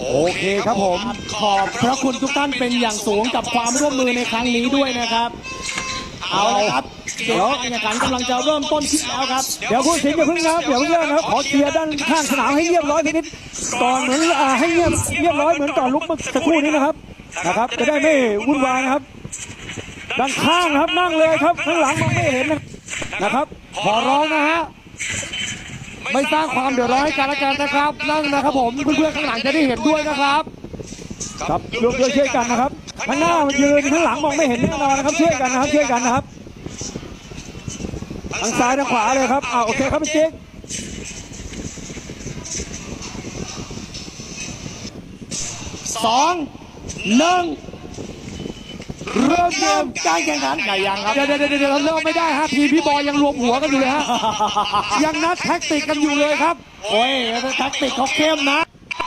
โอเคครับผม ขอบพระคุณทุกท่านเป็นอย่างสูงกับความร่วมมือในครั้งนี้ด้วยนะครับ เอาละครับ เดี๋ยวการแข่งขันกำลังจะเริ่มต้นขึ้นแล้วครับ เดี๋ยวคุณสิงห์อย่าเพิ่งนะครับเดี๋ยวเพิ่งเริ่มนะครับขอเคลียร์ด้านข้างสนามให้เรียบร้อยทีนิดก่อนเหมือนอ่าให้เงียบเรียบร้อยเหมือนก่อนลุกเมื่อสักครู่นี้นะครับนะครับ จะได้ไม่วุ่นวายนะครับ ด้านข้างนะครับนั่งเลยครับข้างหลังมองไม่เห็นนะครับ ขอร้องนะฮะ ไม่สร้างความเดือดร้อนให้กันและกันนะครับ นั่งนะครับผมเพื่อนๆข้างหลังจะได้เห็นด้วยนะครับครับร่วมด้วยช่วยกันนะครับข้างหน้ามันยืนข้างหลังมองไม่เห็นแน่นอนนะครับช่วยกันนะครับช่วยกันนะครับทางซ้ายทางขวาเลยครับอ่าโอเคครับพี่จิ๊กสองหนึ่ง เริ่มเกมการแข่งขันไก่ยังครับ เดี๋ยวเดี๋ยวเดี๋ยวเดี๋ยวเริ่มไม่ได้ฮะทีมพี่บอยยังรวมหัวกันอยู่เลยฮะ ยังนัดแท็กติกกันอยู่เลยครับ โอ้ยแท็กติกเขาเข้มนะ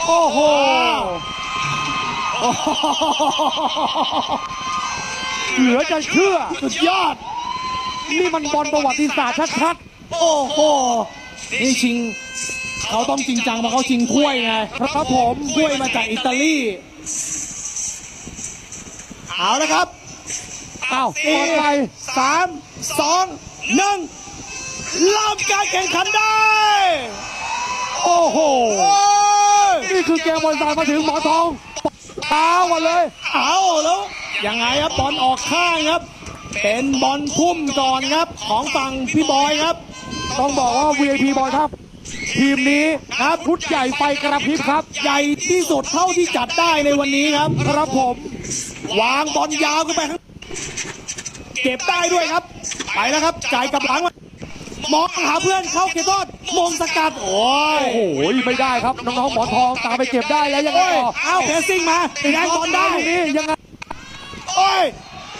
โอ้โหเหลือจะเชื่อสุดยอด นี่มันบอลประวัติศาสตร์ชัดโอ้โห นี่ชิง เขาต้องจริงจังเพราะเขาชิงถ้วยไงๆครับผมถ้วยมาจากอิตาลี เอาละครับอ้าวสี่บอลไปสามสองหนึ่งเริ่มการแข่งขันได้ โอ้โหโอ้ยนี่คือเกมบอลสายมาถึงหมอทองเท้ามาเลย เอาแล้วยังไงครับบอลออกข้างครับ เป็นบอลพุ่มก่อนครับของฝั่งพี่บอยครับ ต้องบอกว่า VIP บอยครับ ทีมนี้นะพุทธใหญ่ไฟกระพริบครับ ใหญ่ที่สุดเท่าที่จัดได้ในวันนี้ครับครับผม วางบอลยาวขึ้นไปข้างเก็บได้ด้วยครับ ไปแล้วครับจ่ายกลับหลังมามองหาเพื่อนเข้าเก็บทอดมงสกัดโอ้ยโอ้โหไม่ได้ครับน้องๆหมอนทองตามไปเก็บได้แล้วยังไงโอ้ยต่อเอ้าเพสซิ่งมาแย่งบอลได้นี่ยังไงโอ้ย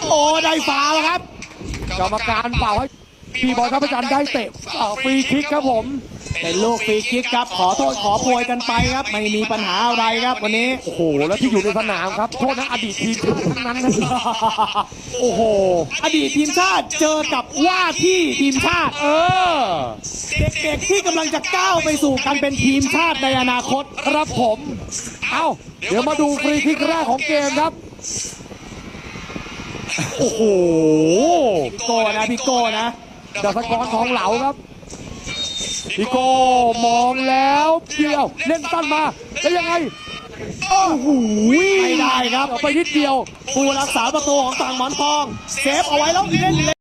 โอ้ได้ฟาวแล้วครับกรรมการเป่าให้พี่บอยทัพจันทร์ได้เตะเอ่อฟรีคิกครับผม เป็นลูกฟรีคิกครับ ขอโทษขอโพยกันไปครับ ไม่มีปัญหาอะไรครับวันนี้ โอ้โห แล้วที่อยู่ในสนามครับ โทษนะอดีตทีมทั้งนั้นนะโอ้โห อดีตทีมชาติเจอกับว่าที่ทีมชาติ เออ เด็กๆที่กำลังจะก้าวไปสู่การเป็นทีมชาติในอนาคตครับผม เอ้า เดี๋ยวมาดูฟรีคิกแรกของเกมครับโอ้โหพี่โก้นะพี่โก้นะดัชกรทองเหลาครับ พี่โก้มองแล้วเดียวเล่นสั้นมาแล้วยังไงโอ้โหไม่ได้ครับเอาไปนิดเดียวผู้รักษาประตูของฝั่งหมอนทอง เซฟเอาไว้แล้วเล่น